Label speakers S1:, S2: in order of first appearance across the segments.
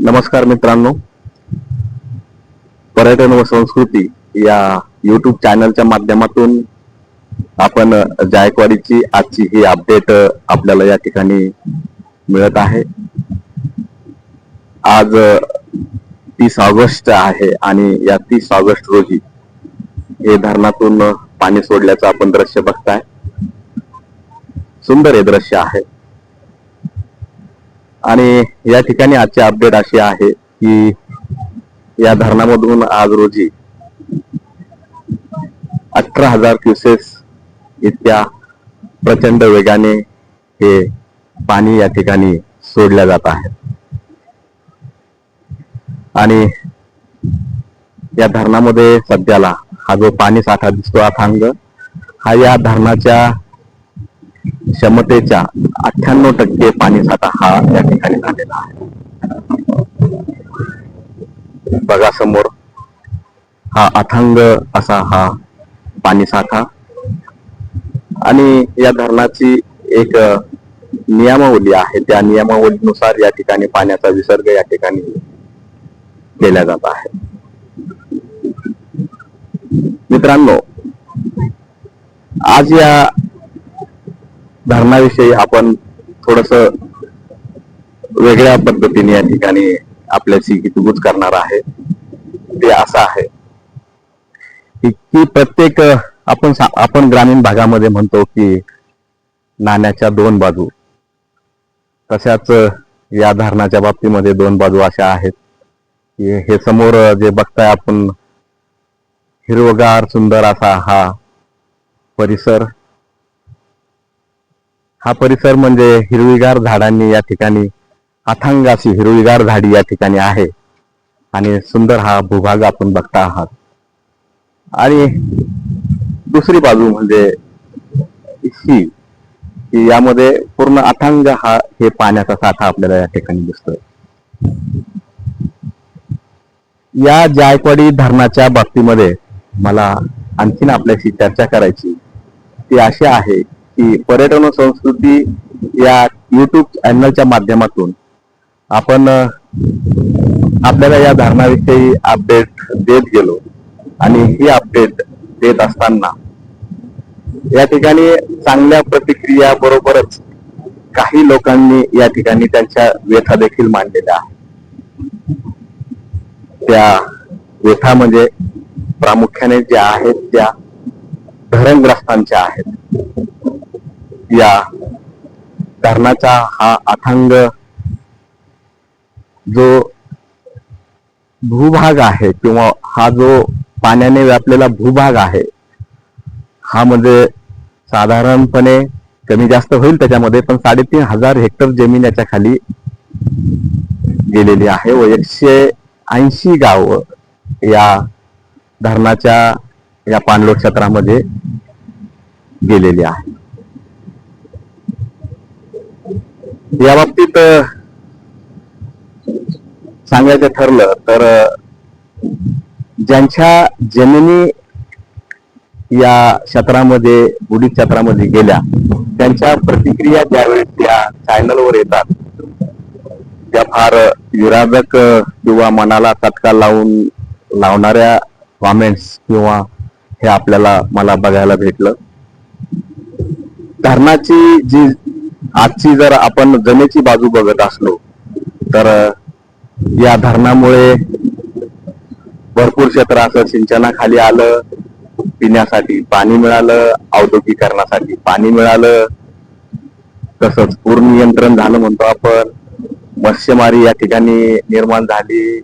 S1: नमस्कार मित्रांनो. पर्यटन व संस्कृती या युट्यूब चॅनलच्या माध्यमातून आपण जायकवाडीची आजची ही अपडेट आपल्याला या ठिकाणी मिळत आहे. आज तीस ऑगस्ट आहे आणि या तीस ऑगस्ट रोजी हे धरणातून पाणी सोडल्याचं आपण दृश्य बघताय. सुंदर हे दृश्य आहे. आणि या ठिकाणी आजची अपडेट अशी आहे की या धरणामधून आज रोजी अठरा हजार क्युसेस इतक्या प्रचंड वेगाने हे पाणी या ठिकाणी सोडल्या जात आहे. आणि या धरणामध्ये सध्याला हा जो पाणी साठा दिसतो अथांग हा या धरणाच्या क्षमतेच्या अठ्ठ्याण्णव टक्के पाणी साठा हा या ठिकाणी झालेला आहे. बघा समोर हा अथांग असा हा पाणी साठा. आणि या धरणाची एक नियमावली आहे. त्या नियमावलीनुसार या ठिकाणी पाण्याचा विसर्ग या ठिकाणी केला जात आहे. मित्रांनो आज या धरणाविषयी आपण थोडस वेगळ्या पद्धतीने या ठिकाणी आपल्याशी हितगुज करणार आहे. ते असं आहे. की प्रत्येक आपण आपण ग्रामीण भागामध्ये म्हणतो की नाण्याच्या दोन बाजू. तशाच या धरणाच्या बाबतीमध्ये दोन बाजू अशा आहेत. की हे समोर जे बघताय आपण हिरवगार सुंदर असा हा परिसर हा परिसर म्हणजे हिरवीगार झाडांनी या ठिकाणी अथांग अशी हिरवीगार झाडी या ठिकाणी आहे. आणि सुंदर हा भूभाग आपण बघता आहात. आणि दुसरी बाजू म्हणजे ही की यामध्ये पूर्ण अथांग हा हे पाण्याचा साठा आपल्याला या ठिकाणी दिसतोय. या जायकवाडी धरणाच्या बाबतीमध्ये मला आणखीन आपल्याशी चर्चा करायची ती अशी आहे की पर्यटन संस्कृती या युट्यूब चॅनलच्या माध्यमातून आपण आपल्याला या धरणाविषयी अपडेट देत गेलो. आणि ही अपडेट देत असताना या ठिकाणी चांगल्या प्रतिक्रिया बरोबरच काही लोकांनी या ठिकाणी त्यांच्या व्यथा देखील मांडलेल्या आहेत. त्या व्यथा म्हणजे प्रामुख्याने ज्या आहेत त्या धरणग्रस्तांच्या आहेत. या धरणाचा हा अथांग जो भूभाग आहे किंवा हा जो पाण्याने व्यापलेला भूभाग आहे हा म्हणजे साधारणपणे कमी जास्त होईल त्याच्यामध्ये पण साडेतीन हजार हेक्टर जमीन याच्या खाली गेलेली आहे व एकशे ऐंशी गाव या धरणाच्या या पाणलोट क्षेत्रामध्ये गेलेली आहे. या बाबतीत सांगायचं ठरलं तर ज्यांच्या जमिनी या क्षेत्रामध्ये बुडीत क्षेत्रामध्ये गेल्या त्यांच्या प्रतिक्रिया ज्यावेळेस त्या चॅनलवर येतात त्या फार विराजक किंवा मनाला चटका लावून लावणाऱ्या कॉमेंट्स किंवा हे आपल्याला मला बघायला भेटलं. धरणाची जी आजची जर आपण जमेची बाजू बघत असलो तर या धरणामुळे भरपूर क्षेत्र असं सिंचनाखाली आलं पिण्यासाठी पाणी मिळालं औद्योगिकरणासाठी पाणी मिळालं. तसंच पूर नियंत्रण झालं म्हणतो आपण. मत्स्यमारी या ठिकाणी निर्माण झाली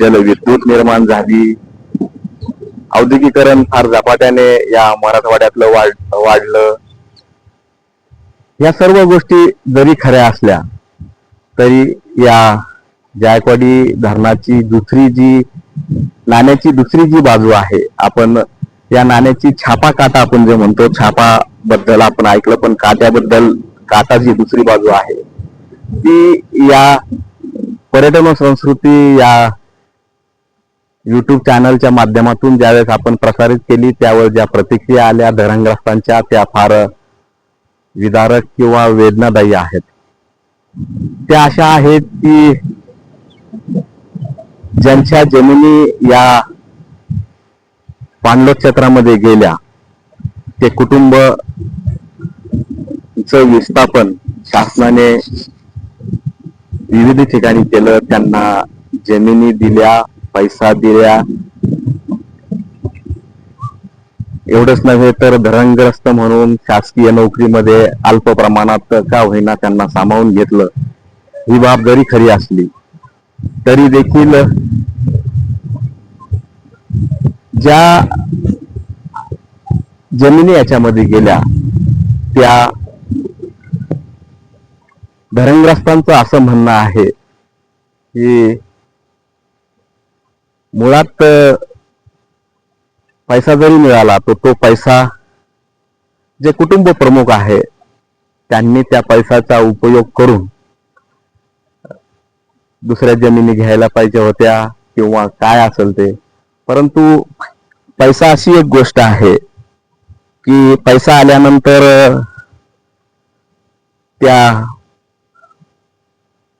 S1: जलविद्युत निर्माण झाली. औद्योगिकरण फार झपाट्याने या मराठवाड्यातलं वाढ वाढलं. या सर्व गोष्टी जरी खऱ्या असल्या तरी या जायकवाडी धरणाची दुसरी जी नाण्याची दुसरी जी बाजू आहे आपण या नाण्याची छापा काटा आपण जे म्हणतो छापा बद्दल आपण ऐकलं पण काट्याबद्दल काटा जी दुसरी बाजू आहे ती या पर्यटन व संस्कृती या युट्यूब चॅनलच्या माध्यमातून ज्यावेळेस आपण प्रसारित केली त्यावर ज्या प्रतिक्रिया आल्या धरणग्रस्तांच्या त्या फार विदारक किंवा वेदनादायी आहेत. त्या अशा आहेत की ज्यांच्या जमिनी या पाणलोट क्षेत्रामध्ये गेल्या ते कुटुंब च विस्थापन शासनाने विविध ठिकाणी केलं त्यांना जमिनी दिल्या पैसा दिल्या एवढंच नव्हे तर धरणग्रस्त म्हणून शासकीय नोकरीमध्ये अल्प प्रमाणात का होईना त्यांना सामावून घेतलं. ही बाब जरी खरी असली तरी देखील ज्या जमिनी याच्यामध्ये गेल्या त्या धरणग्रस्तांचं असं म्हणणं आहे की मुळात पैसा जरी मिळाला तर तो पैसा जे कुटुंब प्रमुख आहे त्यांनी त्या पैशाचा उपयोग करून दुसऱ्या जमिनी घ्यायला पाहिजे होत्या किंवा काय असेल ते. परंतु पैसा अशी एक गोष्ट आहे की पैसा आल्यानंतर त्या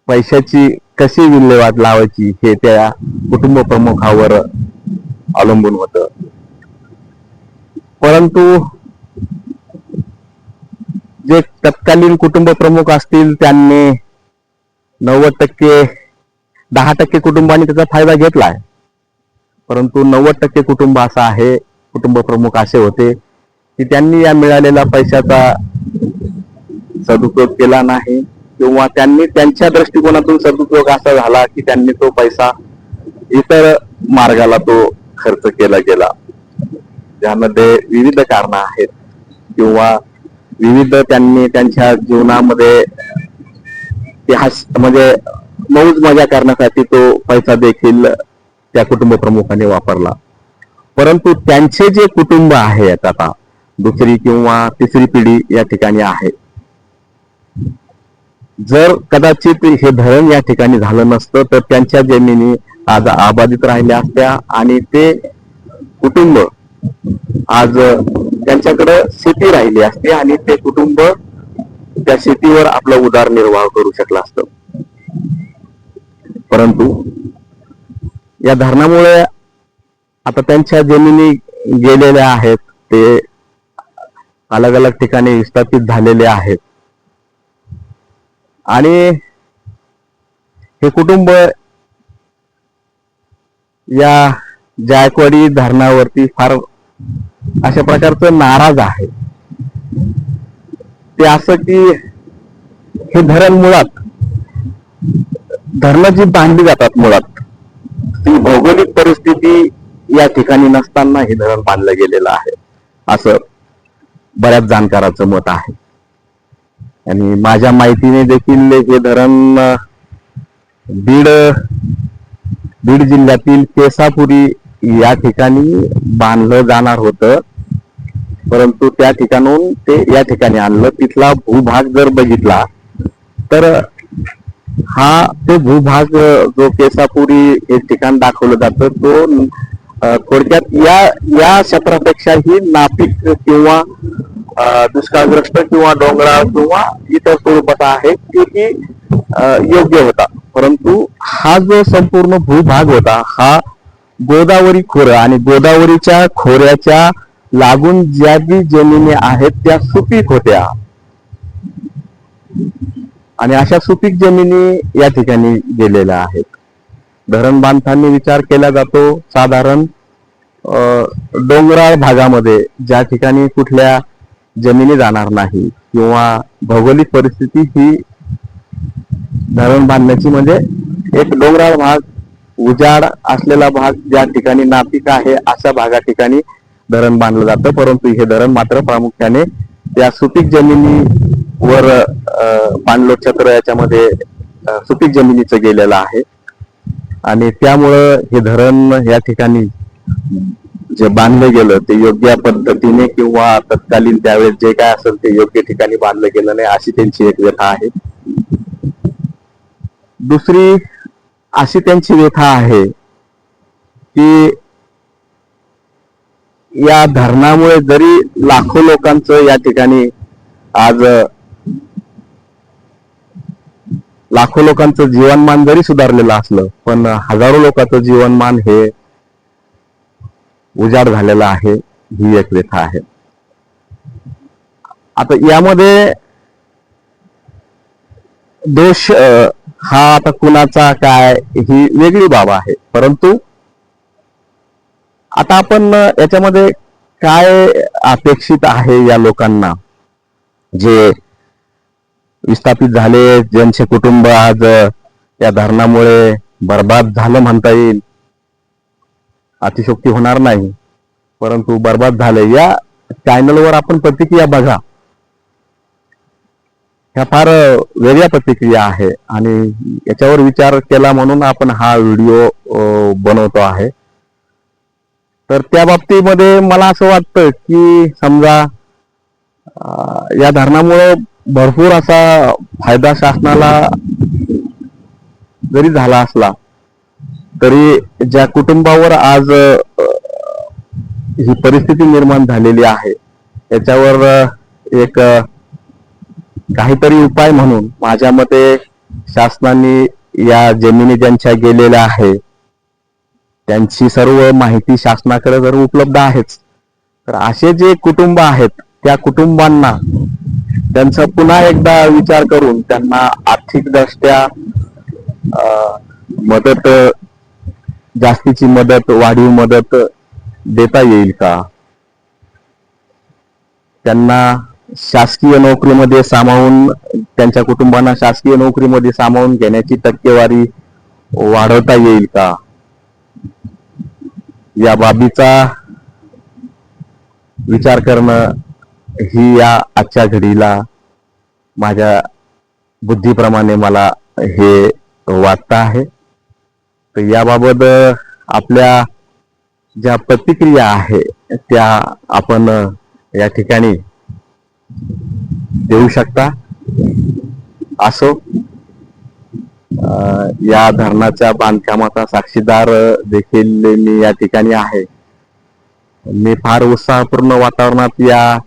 S1: पैशाची कशी विल्हेवाट लावायची हे त्या कुटुंब प्रमुखावर अवलंबून होतं. परंतु जे तत्कालीन कुटुंब प्रमुख असतील त्यांनी नव्वद टक्के दहा टक्के कुटुंबांनी त्याचा फायदा घेतलाय. परंतु नव्वद टक्के कुटुंब असं आहे कुटुंब प्रमुख असे होते की त्यांनी या मिळालेल्या पैशाचा सदुपयोग केला नाही किंवा त्यांनी त्यांच्या दृष्टिकोनातून सदुपयोग असा झाला की त्यांनी तो पैसा इतर मार्गाला तो खर्च केला गेला. ज्यामध्ये विविध कारण आहेत. किंवा विविध त्यांनी त्यांच्या जीवनामध्ये म्हणजे मौज मजा करण्यासाठी तो पैसा देखील त्या कुटुंब प्रमुखाने वापरला. परंतु त्यांचे जे कुटुंब आहेत आता दुसरी किंवा तिसरी पिढी या ठिकाणी आहे. जर कदाचित हे धरण या ठिकाणी झालं नसतं तर त्यांच्या जमिनी आज अबाधित राहिल्या असत्या आणि ते कुटुंब आज त्यांच्याकडे शेती राहिली असते आणि ते कुटुंब त्या शेतीवर आपला उदारनिर्वाह करू शकला असतं. परंतु या धरणामुळे आता त्यांच्या जमिनी गेलेल्या आहेत ते अलग अलग ठिकाणी विस्थापित झालेले आहेत. आणि हे कुटुंब या जायकवाडी धरणावरती फार अशा प्रकारचं नाराज आहे. ते असं की हे धरण मुळात धरणं जी बांधली जातात मुळात ती भौगोलिक परिस्थिती या ठिकाणी नसताना हे धरण बांधलं गेलेलं आहे असं बऱ्याच जाणकाराचं मत आहे. आणि माझ्या माहितीने देखील हे धरण बीड बीड जिल्ह्यातील केसापुरी या ठिकाणी बांधलं जाणार होतं. परंतु त्या ठिकाणून ते या ठिकाणी आणलं. तिथला भूभाग जर बघितला तर हा तो भूभाग जो केसापुरी हे ठिकाण दाखवलं जातं तो थोडक्यात या या क्षेत्रापेक्षाही नापीक किंवा दुष्काळग्रस्त किंवा डोंगराळ किंवा इतर स्वरूपाचा आहे तेही योग्य होता. परंतु हा जो संपूर्ण भूभाग होता हा गोदावरी खोरं आणि गोदावरीच्या खोऱ्याच्या लागून ज्या बी जमिनी आहेत त्या सुपीक होत्या. आणि अशा सुपीक जमिनी या ठिकाणी गेलेल्या आहेत. धरण बांधताना विचार केला जातो साधारण डोंगराळ भागामध्ये ज्या ठिकाणी कुठल्या जमिनी जाणार नाही किंवा भौगोलिक परिस्थिती ही धरण बांधण्याची म्हणजे एक डोंगराळ भाग उजाड असलेला भाग ज्या ठिकाणी नापीक आहे अशा भागा ठिकाणी धरण बांधलं जातं. परंतु हे धरण मात्र प्रामुख्याने त्या सुपीक जमिनीवर अं, पाणलोट छत्र याच्यामध्ये सुपीक जमिनीचं गेलेलं आहे. आणि त्यामुळं हे धरण या ठिकाणी जे बांधलं गेलं ते योग्य पद्धतीने किंवा तत्कालीन त्यावेळेस जे काय असेल ते योग्य ठिकाणी बांधलं गेलं नाही अशी त्यांची एक व्यथा आहे. दुसरी अशी त्यांची व्यथा आहे की या धरणामुळे जरी लाखो लोकांचं या ठिकाणी आज लाखो लोकांचं जीवनमान जरी सुधारलेलं असलं पण हजारो लोकांचं जीवनमान हे उजाड झालेलं आहे ही एक व्यथा आहे. आता यामध्ये दोष हा आता कुणाचा काय ही वेगळी बाब आहे. परंतु आता आपण याच्यामध्ये काय अपेक्षित आहे या लोकांना? जे विस्थापित झाले ज्यांचे कुटुंब आज या धरणामुळे बर्बाद झालं म्हणता येईल. अतिशोक्ती होणार नाही. परंतु बर्बाद झाले. या चॅनलवर आपण प्रतिक्रिया बघा. ह्या फार वेगळ्या प्रतिक्रिया आहे. आणि याच्यावर विचार केला म्हणून आपण हा व्हिडिओ बनवतो आहे. तर त्या बाबतीमध्ये मला असं वाटतं की समजा या धरणामुळे भरपूर असा फायदा शासनाला जरी झाला असला तरी ज्या कुटुंबावर आज ही परिस्थिती निर्माण झालेली आहे याच्यावर एक काहीतरी उपाय म्हणून माझ्या मते शासनाने या जमिनी ज्यांच्या गेलेल्या आहे त्यांची सर्व माहिती शासनाकडे जर उपलब्ध आहेच तर असे जे कुटुंब आहेत त्या कुटुंबांना त्यांचा पुन्हा एकदा विचार करून त्यांना आर्थिकदृष्ट्या मदत जास्तीची मदत वाढीव मदत देता येईल का? त्यांना शासकीय नोकरीमध्ये सामावून त्यांच्या कुटुंबांना शासकीय नोकरीमध्ये सामावून घेण्याची टक्केवारी वाढवता येईल का? या बाबीचा विचार करणं ही या आजच्या घडीला माझ्या बुद्धीप्रमाणे मला हे वाटतं आहे. तर याबाबत आपल्या ज्या प्रतिक्रिया आहे त्या आपण या ठिकाणी देऊ शकता? असो. या धरणाच्या बांधकामाचा साक्षीदार देखील मी या ठिकाणी आहे. मी फार उत्साहपूर्ण वातावरणात या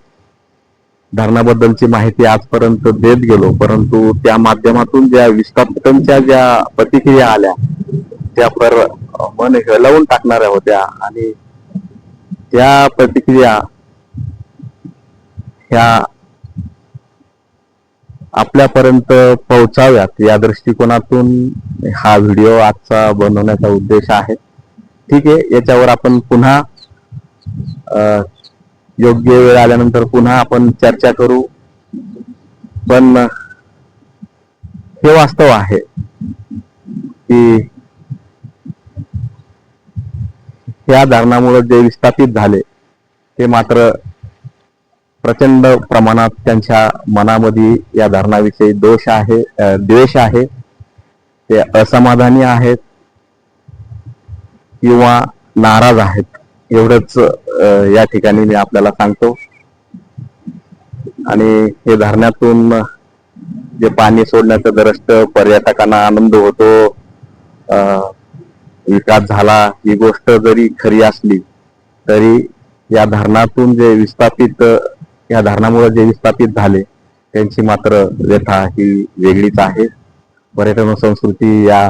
S1: धरणाबद्दलची माहिती आजपर्यंत देत गेलो. परंतु त्या माध्यमातून ज्या विस्थापितांच्या ज्या प्रतिक्रिया आल्या त्या पर मन हलवून टाकणाऱ्या होत्या आणि त्या प्रतिक्रिया ह्या आपल्यापर्यंत पोहोचाव्यात या दृष्टिकोनातून हा व्हिडिओ आजचा बनवण्याचा उद्देश आहे. ठीक आहे याच्यावर आपण पुन्हा योग्य वेळ आल्यानंतर पुन्हा आपण चर्चा करू. पण हे वास्तव आहे की या धरणामुळे जे विस्थापित झाले ते मात्र प्रचंड प्रमाणात त्यांच्या मनामध्ये या धरणाविषयी दोष आहे द्वेष आहे. ते असमाधानी आहेत किंवा नाराज आहेत. एवढंच या ठिकाणी मी आपल्याला सांगतो. आणि हे धरणातून जे पाणी सोडण्याचं दृष्ट पर्यटकांना आनंद होतो विकास झाला ही गोष्ट जरी खरी असली तरी या धरणातून जे विस्थापित या धरणामुळे जे विस्थापित झाले त्यांची मात्र व्यथा ही वेगळीच आहे. पर्यटन संस्कृती या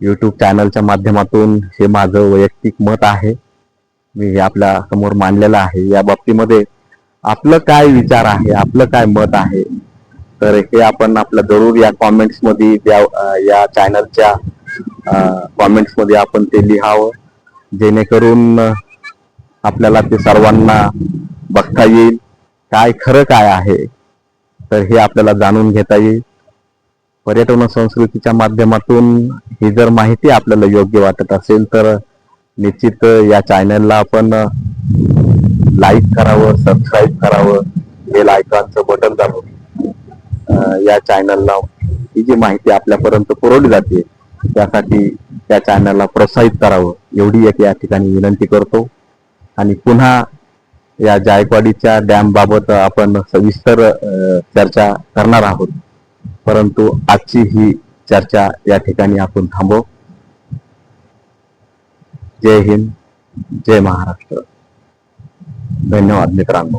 S1: यूट्यूब चॅनलच्या माध्यमातून हे माझं वैयक्तिक मत आहे. मी हे आपल्यासमोर मांडलेलं आहे. या बाबतीमध्ये आपलं काय विचार आहे आपलं काय मत आहे तर हे आपण आपलं जरूर या कॉमेंट्समध्ये त्या या चॅनलच्या कॉमेंट्समध्ये आपण ते लिहावं. जेणेकरून आपल्याला ते सर्वांना बघता येईल. काय खरं काय आहे? तर हे आपल्याला जाणून घेता येईल. पर्यटन संस्कृतीच्या माध्यमातून ही जर माहिती आपल्याला योग्य वाटत असेल तर निश्चित या चॅनलला आपण लाईक करावं सबस्क्राईब करावं बेल आयकॉनचं बटन दाबून या चॅनलला ही जी माहिती आपल्यापर्यंत पुरवली जाते त्यासाठी त्या चॅनलला प्रोत्साहित करावं. एवढी एक या ठिकाणी विनंती करतो. आणि पुन्हा या जायकवाडीच्या डॅम बाबत आपण सविस्तर अं, चर्चा करणार आहोत. परंतु आजची ही चर्चा या ठिकाणी आपण थांबव. जय हिंद जय महाराष्ट्र. धन्यवाद मित्रांनो.